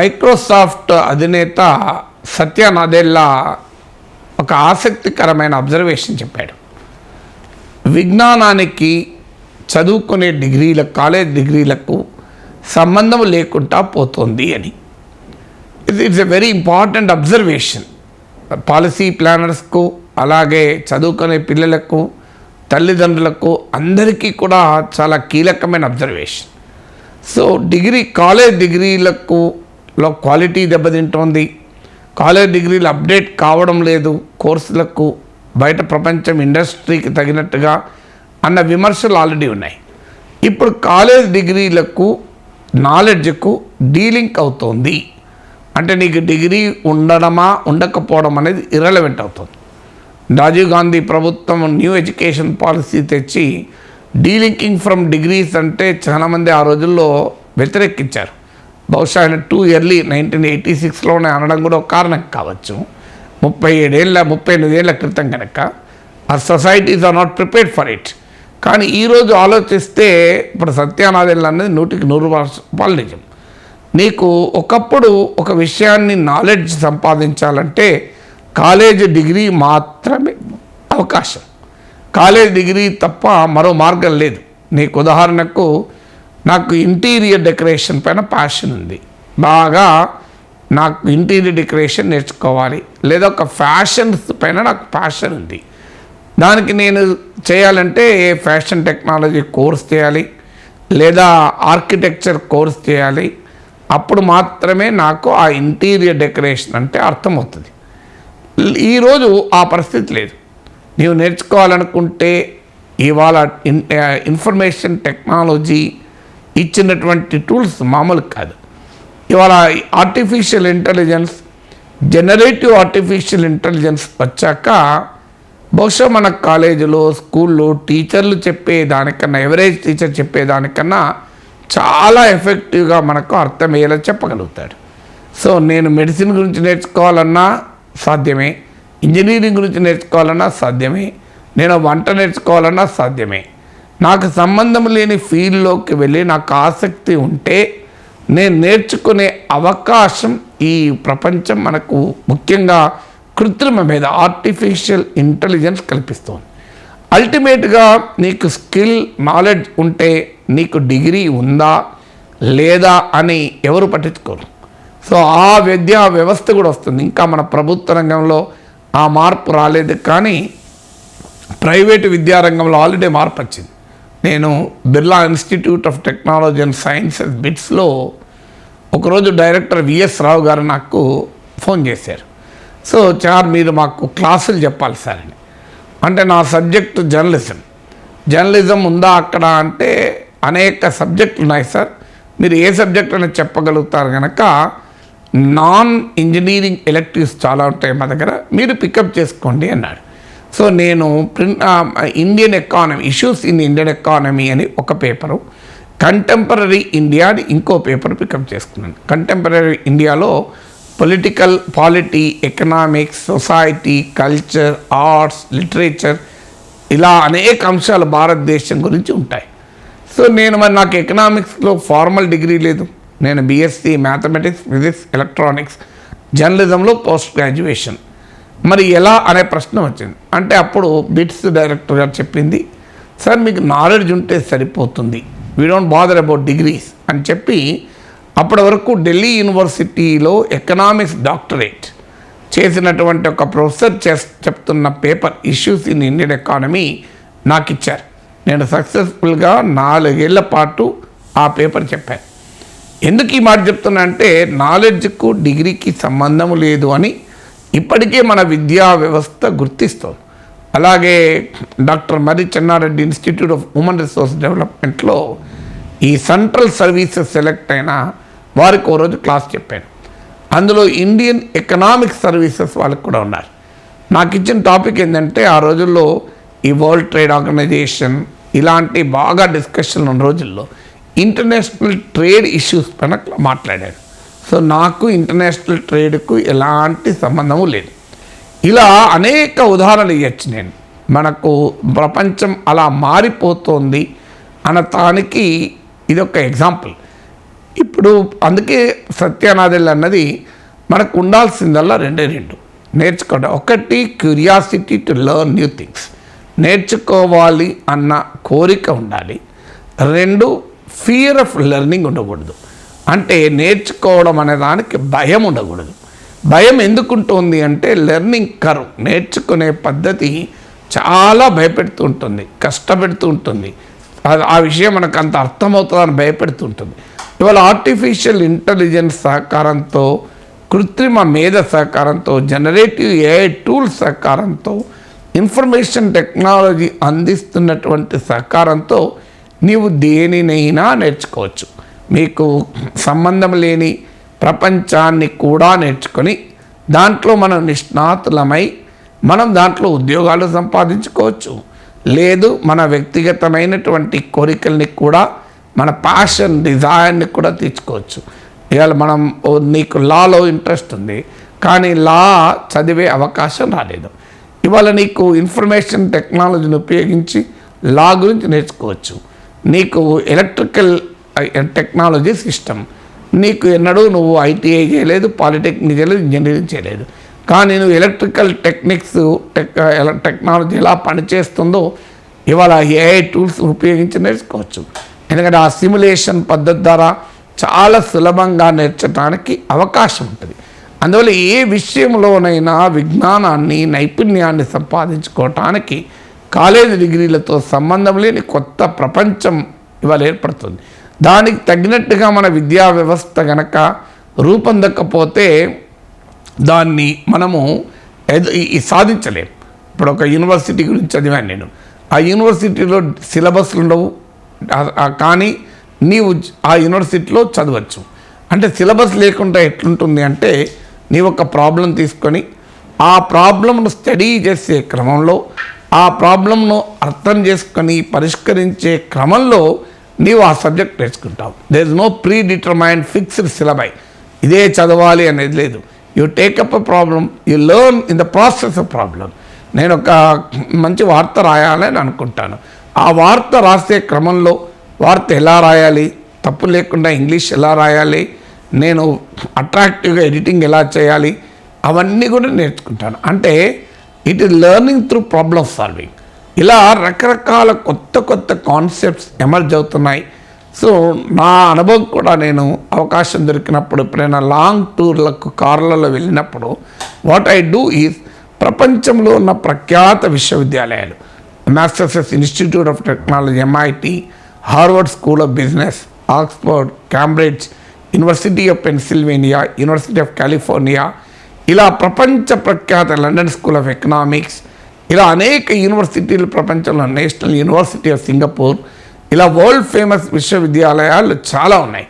Microsoft అధినేత సత్య నదెల్లా ఒక ఆసక్తికరమైన అబ్జర్వేషన్ చెప్పాడు. విజ్ఞానానికి చదువుకునే డిగ్రీల కాలేజ్ డిగ్రీలకు సంబంధం లేకుండా పోతుంది అని. It it's a very important observation policy ప్లానర్స్కు అలాగే చదువుకునే పిల్లలకు తల్లిదండ్రులకు అందరికీ కూడా చాలా కీలకమైన అబ్జర్వేషన్ సో డిగ్రీ కాలేజ్ డిగ్రీలకు లో క్వాలిటీ దెబ్బతింటోంది. కాలేజ్ డిగ్రీలు అప్డేట్ కావడం లేదు. కోర్సులకు బయట ప్రపంచం ఇండస్ట్రీకి తగినట్టుగా అన్న విమర్శలు ఆల్రెడీ ఉన్నాయి. ఇప్పుడు కాలేజ్ డిగ్రీలకు నాలెడ్జ్కు డీలింక్ అవుతోంది. అంటే నీకు డిగ్రీ ఉండడమా ఉండకపోవడం అనేది ఇర్రెలవెంట్ అవుతుంది. రాజీవ్ గాంధీ ప్రభుత్వం న్యూ ఎడ్యుకేషన్ పాలసీ తెచ్చి డీలింకింగ్ ఫ్రమ్ డిగ్రీస్ అంటే చాలామంది ఆ రోజుల్లో వ్యతిరేకించారు. బహుశా ఆయన టూ ఇయర్లీ నైన్టీన్ ఎయిటీ సిక్స్లోనే అనడం కూడా ఒక కారణం కావచ్చు. ముప్పై ఏడేళ్ళ ముప్పై ఎనిమిదేళ్ళ క్రితం కనుక ఆ societies are not prepared for it కానీ ఈరోజు ఆలోచిస్తే ఇప్పుడు సత్యానాథేళ్ళు అనేది నూటికి నూరు రూపాయలు నిజం. నీకు ఒకప్పుడు ఒక విషయాన్ని నాలెడ్జ్ సంపాదించాలంటే కాలేజ్ డిగ్రీ మాత్రమే అవకాశం. కాలేజ్ డిగ్రీ తప్ప మరో మార్గం లేదు. నీకు ఉదాహరణకు నాకు ఇంటీరియర్ డెకరేషన్ పైన ప్యాషన్ ఉంది. బాగా నాకు ఇంటీరియర్ డెకరేషన్ నేర్చుకోవాలి. లేదా ఒక ఫ్యాషన్ పైన నాకు ప్యాషన్ ఉంది. దానికి నేను చేయాలంటే ఏ ఫ్యాషన్ టెక్నాలజీ కోర్స్ చేయాలి? లేదా ఆర్కిటెక్చర్ కోర్స్ చేయాలి? అప్పుడు మాత్రమే నాకు ఆ ఇంటీరియర్ డెకరేషన్ అంటే అర్థమవుతుంది. ఈరోజు ఆ పరిస్థితి లేదు. నీవు నేర్చుకోవాలనుకుంటే ఇవాళ ఇన్ ఇన్ఫర్మేషన్ టెక్నాలజీ ఇచ్చినటువంటి టూల్స్ మామూలు కాదు. ఇవాళ artificial intelligence generative artificial intelligence వచ్చాక బహుశా మన కాలేజీలో స్కూల్లో టీచర్లు చెప్పేదానికన్నా ఎవరేజ్ టీచర్ చెప్పేదానికన్నా చాలా ఎఫెక్టివ్గా మనకు అర్థమయ్యేలా చెప్పగలుగుతాడు. సో నేను మెడిసిన్ గురించి నేర్చుకోవాలన్నా సాధ్యమే ఇంజనీరింగ్ గురించి నేర్చుకోవాలన్నా సాధ్యమే నేను వంట నేర్చుకోవాలన్నా సాధ్యమే. నాకు సంబంధం లేని ఫీల్డ్లోకి వెళ్ళి నాకు ఆసక్తి ఉంటే నేను నేర్చుకునే అవకాశం ఈ ప్రపంచం మనకు ముఖ్యంగా కృత్రిమ మీద ఆర్టిఫిషియల్ ఇంటెలిజెన్స్ కల్పిస్తుంది. అల్టిమేట్గా నీకు స్కిల్ నాలెడ్జ్ ఉంటే నీకు డిగ్రీ ఉందా లేదా అని ఎవరు పట్టించుకోరు. సో ఆ విద్యా వ్యవస్థ కూడా వస్తుంది. ఇంకా మన ప్రభుత్వ రంగంలో ఆ మార్పు రాలేదు కానీ ప్రైవేటు విద్యారంగంలో ఆల్రెడీ మార్పు వచ్చింది నేను Birla institute of technology and sciences బిట్స్లో ఒకరోజు డైరెక్టర్ విఎస్ రావు గారు నాకు ఫోన్ చేశారు. సో చార్ మీరు మాకు క్లాసులు చెప్పాలి సార్ అని. అంటే నా సబ్జెక్ట్ జర్నలిజం. జర్నలిజం ఉందా అక్కడ అంటే అనేక సబ్జెక్టులు ఉన్నాయి సార్. మీరు ఏ సబ్జెక్ట్ అనేది చెప్పగలుగుతారు కనుక నాన్ ఇంజనీరింగ్ ఎలక్టివ్స్ చాలా ఉంటాయి మా దగ్గర. మీరు పికప్ చేసుకోండి అన్నాడు. సో నేను ప్రిన్ Indian economy issues in Indian economy అని ఒక పేపరు కంటెంపరీ ఇండియా అని ఇంకో పేపర్ పికప్ చేసుకున్నాను. కంటెంపరీ ఇండియాలో political polity economics society culture arts literature ఇలా అనేక అంశాలు భారతదేశం గురించి ఉంటాయి. సో నేను మరి నాకు ఎకనామిక్స్లో ఫార్మల్ డిగ్రీ లేదు. నేను బీఎస్సీ మ్యాథమెటిక్స్ ఫిజిక్స్ ఎలక్ట్రానిక్స్ జర్నలిజంలో పోస్ట్ గ్రాడ్యుయేషన్ మరి ఎలా అనే ప్రశ్న వచ్చింది. అంటే అప్పుడు బిట్స్ డైరెక్టర్ గారు చెప్పింది సార్ మీకు నాలెడ్జ్ ఉంటే సరిపోతుంది. We don't bother about degrees అని చెప్పి అప్పటి వరకు ఢిల్లీ యూనివర్సిటీలో ఎకనామిక్స్ డాక్టరేట్ చేసినటువంటి ఒక ప్రొఫెసర్ చేస్ చెప్తున్న paper issues in Indian economy నాకు ఇచ్చారు నేను సక్సెస్ఫుల్గా నాలుగేళ్ళ పాటు ఆ పేపర్ చెప్పాను. ఎందుకు ఈ మాట చెప్తున్నా అంటే నాలెడ్జ్కు డిగ్రీకి సంబంధం లేదు అని ఇప్పటికే మన విద్యా వ్యవస్థ గుర్తిస్తోంది. అలాగే డాక్టర్ మరి Chenna Reddy institute of human resource డెవలప్మెంట్లో ఈ సెంట్రల్ సర్వీసెస్ సెలెక్ట్ అయిన వారికి ఓ రోజు క్లాస్ చెప్పాను. అందులో ఇండియన్ ఎకనామిక్ సర్వీసెస్ వాళ్ళకి కూడా ఉన్నారు. నాకు ఇచ్చిన టాపిక్ ఏంటంటే ఆ రోజుల్లో ఈ వరల్డ్ ట్రేడ్ ఆర్గనైజేషన్ ఇలాంటి బాగా డిస్కషన్ ఉన్న రోజుల్లో ఇంటర్నేషనల్ ట్రేడ్ ఇష్యూస్ పైన మాట్లాడాను సో నాకు ఇంటర్నేషనల్ ట్రేడ్కు ఎలాంటి సంబంధము లేదు. ఇలా అనేక ఉదాహరణలు ఇవ్వచ్చు నేను. మనకు ప్రపంచం అలా మారిపోతోంది అనటానికి ఇది ఒక ఎగ్జాంపుల్. ఇప్పుడు అందుకే సత్యానాథులు అన్నది మనకు ఉండాల్సిందల్లా రెండే రెండు. నేర్చుకోవడం ఒకటి curiosity to learn new things. నేర్చుకోవాలి అన్న కోరిక ఉండాలి. రెండు ఫియర్ ఆఫ్ లెర్నింగ్ ఉండకూడదు. అంటే నేర్చుకోవడం అనే దానికి భయం ఉండకూడదు. భయం ఎందుకుంటుంది అంటే లెర్నింగ్ కర్వ్ నేర్చుకునే పద్ధతి చాలా భయపెడుతూ ఉంటుంది కష్టపెడుతూ ఉంటుంది. ఆ- ఆ విషయం మనకు అంత అర్థమవుతుందని భయపెడుతూ ఉంటుంది. ఇవాళ ఆర్టిఫిషియల్ ఇంటెలిజెన్స్ సహకారంతో కృత్రిమ మేధ సహకారంతో జనరేటివ్ ఏఐ టూల్స్ సహకారంతో ఇన్ఫర్మేషన్ టెక్నాలజీ అందిస్తున్నటువంటి సహకారంతో నీవు దేనినైనా నేర్చుకోవచ్చు. మీకు సంబంధం లేని ప్రపంచాన్ని కూడా నేర్చుకొని దాంట్లో మనం నిష్ణాతులమై మనం దాంట్లో ఉద్యోగాలు సంపాదించుకోవచ్చు. లేదు మన వ్యక్తిగతమైనటువంటి కోరికల్ని కూడా మన ప్యాషన్ డిజైర్ని కూడా తీర్చుకోవచ్చు. ఇవాళ మనం ఓ నీకు లాలో ఇంట్రెస్ట్ ఉంది కానీ లా చదివే అవకాశం రాలేదు. ఇవాళ నీకు ఇన్ఫర్మేషన్ టెక్నాలజీని ఉపయోగించి లా గురించి నేర్చుకోవచ్చు. నీకు ఎలక్ట్రికల్ టెక్నాలజీ సిస్టమ్ నీకు ఎన్నడూ నువ్వు ఐటీఐ చేయలేదు పాలిటెక్నిక్ చేయలేదు ఇంజనీరింగ్ చేయలేదు. కానీ నువ్వు ఎలక్ట్రికల్ టెక్నిక్స్ టెక్ టెక్నాలజీ ఎలా పనిచేస్తుందో ఇవాళ ఏఐ టూల్స్ ఉపయోగించి నేర్చుకోవచ్చు. ఎందుకంటే ఆ సిమ్యులేషన్ పద్ధతి ద్వారా చాలా సులభంగా నేర్చడానికి అవకాశం ఉంటుంది. అందువల్ల ఏ విషయంలోనైనా విజ్ఞానాన్ని నైపుణ్యాన్ని సంపాదించుకోవటానికి కాలేజీ డిగ్రీలతో సంబంధం లేని కొత్త ప్రపంచం ఇవాళ ఏర్పడుతుంది. దానికి తగినట్టుగా మన విద్యా వ్యవస్థ గనక రూపొందకపోతే దాన్ని మనము సాధించలేము ఇప్పుడు ఒక యూనివర్సిటీ గురించి చదివాను నేను. ఆ యూనివర్సిటీలో సిలబస్లు ఉండవు. కానీ నీవు ఆ యూనివర్సిటీలో చదవచ్చు. అంటే సిలబస్ లేకుండా ఎట్లుంటుంది అంటే నీ ఒక ప్రాబ్లం తీసుకొని ఆ ప్రాబ్లంను స్టడీ చేసే క్రమంలో ఆ ప్రాబ్లంను అర్థం చేసుకొని పరిష్కరించే క్రమంలో నీవు ఆ subject నేర్చుకుంటావు. There is no predetermined fixed syllabi ఇదే చదవాలి అనేది లేదు. You take up a problem you learn in the process of problem నేను ఒక మంచి వార్త రాయాలని అనుకుంటాను. ఆ వార్త రాసే క్రమంలో వార్త ఎలా రాయాలి? తప్పు లేకుండా ఇంగ్లీష్ ఎలా రాయాలి? నేను అట్రాక్టివ్గా ఎడిటింగ్ ఎలా చేయాలి? అవన్నీ కూడా నేర్చుకుంటాను. అంటే it is learning through problem solving ఇలా రకరకాల కొత్త కొత్త కాన్సెప్ట్స్ ఎమర్జ్ అవుతున్నాయి. సో నా అనుభవం కూడా నేను అవకాశం దొరికినప్పుడు ఎప్పుడైనా లాంగ్ టూర్లకు కార్లలో వెళ్ళినప్పుడు వాట్ ఐ డూ ఈజ్ ప్రపంచంలో ఉన్న ప్రఖ్యాత విశ్వవిద్యాలయాలు Massachusetts institute of technology MIT Harvard school of business Oxford Cambridge university of Pennsylvania university of California ఇలా ప్రపంచ ప్రఖ్యాత లండన్ స్కూల్ ఆఫ్ ఎకనామిక్స్ ఇలా అనేక యూనివర్సిటీలు ప్రపంచంలో నేషనల్ యూనివర్సిటీ ఆఫ్ సింగపూర్ ఇలా వరల్డ్ ఫేమస్ విశ్వవిద్యాలయాలు చాలా ఉన్నాయి.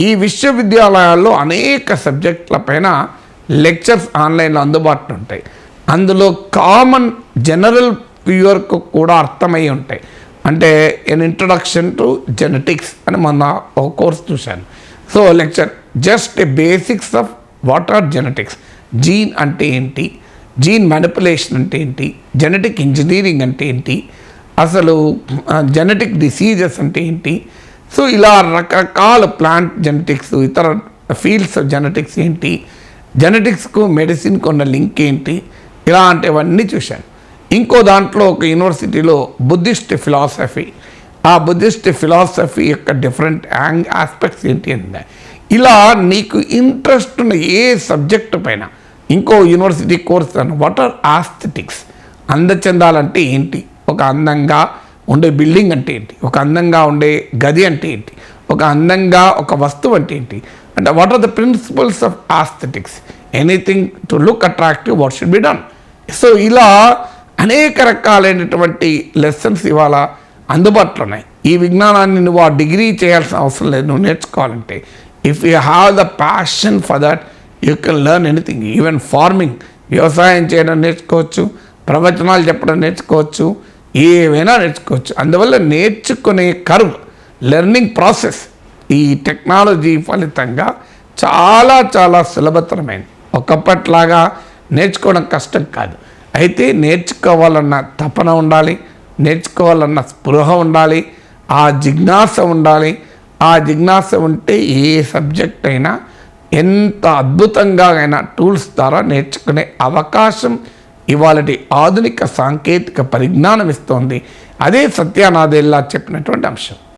ఈ విశ్వవిద్యాలయాల్లో అనేక సబ్జెక్టుల పైన లెక్చర్స్ ఆన్లైన్లో అందుబాటులో ఉంటాయి. అందులో కామన్ జనరల్ వ్యూవర్కు కూడా అర్థమై ఉంటాయి. అంటే ఎన్ ఇంట్రొడక్షన్ టు జెనెటిక్స్ అని మొన్న ఒక కోర్స్ చూశాను. So lecture just a basics of what are genetics gene అంటే ఏంటి? జీన్ మ్యానిపులేషన్ అంటే ఏంటి? జెనెటిక్ ఇంజనీరింగ్ అంటే ఏంటి? అసలు జెనెటిక్ డిసీజెస్ అంటే ఏంటి? సో ఇలా రకరకాల ప్లాంట్ జెనెటిక్స్ ఇతర ఫీల్డ్స్ ఆఫ్ జెనెటిక్స్ ఏంటి? జెనెటిక్స్కు మెడిసిన్కు ఉన్న లింక్ ఏంటి? ఇలాంటివన్నీ చూశాను. ఇంకో దాంట్లో ఒక యూనివర్సిటీలో బుద్ధిస్ట్ ఫిలాసఫీ ఆ బుద్ధిస్ట్ ఫిలాసఫీ యొక్క డిఫరెంట్ యాంగ్ ఆస్పెక్ట్స్ ఏంటి అంటే ఇలా నీకు ఇంట్రెస్ట్ ఉన్న ఏ సబ్జెక్ట్ పైన ఇంకో యూనివర్సిటీ కోర్స్ అని వాట్ ఆర్ ఆస్థెటిక్స్ అందచందాలంటే ఏంటి? ఒక అందంగా ఉండే బిల్డింగ్ అంటే ఏంటి? ఒక అందంగా ఉండే గది అంటే ఏంటి? ఒక అందంగా ఒక వస్తువు అంటే ఏంటి? అంటే what are the principles of aesthetics anything to look attractive what should be done so ఇలా అనేక రకాలైనటువంటి లెసన్స్ ఇవాళ అందుబాటులో ఉన్నాయి. ఈ విజ్ఞానాన్ని నువ్వు ఆ డిగ్రీ చేయాల్సిన అవసరం లేదు. నువ్వు నేర్చుకోవాలంటే if you have the passion for that you can learn anything even farming వ్యవసాయం చేయడం నేర్చుకోవచ్చు ప్రవచనాలు చెప్పడం నేర్చుకోవచ్చు ఏవైనా నేర్చుకోవచ్చు. అందువల్ల నేర్చుకునే కర్వ్ లెర్నింగ్ ప్రాసెస్ ఈ టెక్నాలజీ ఫలితంగా చాలా చాలా సులభతరమైంది. ఒకప్పట్లాగా నేర్చుకోవడం కష్టం కాదు. అయితే నేర్చుకోవాలన్న తపన ఉండాలి నేర్చుకోవాలన్న స్పృహ ఉండాలి ఆ జిజ్ఞాస ఉండాలి ఆ జిజ్ఞాస ఉంటే ఏ సబ్జెక్ట్ అయినా ఎంత అద్భుతంగా అయినా టూల్స్ ద్వారా నేర్చుకునే అవకాశం ఇవాళటి ఆధునిక సాంకేతిక పరిజ్ఞానం ఇస్తోంది. అదే సత్యానాథేల్లా చెప్పినటువంటి అంశం.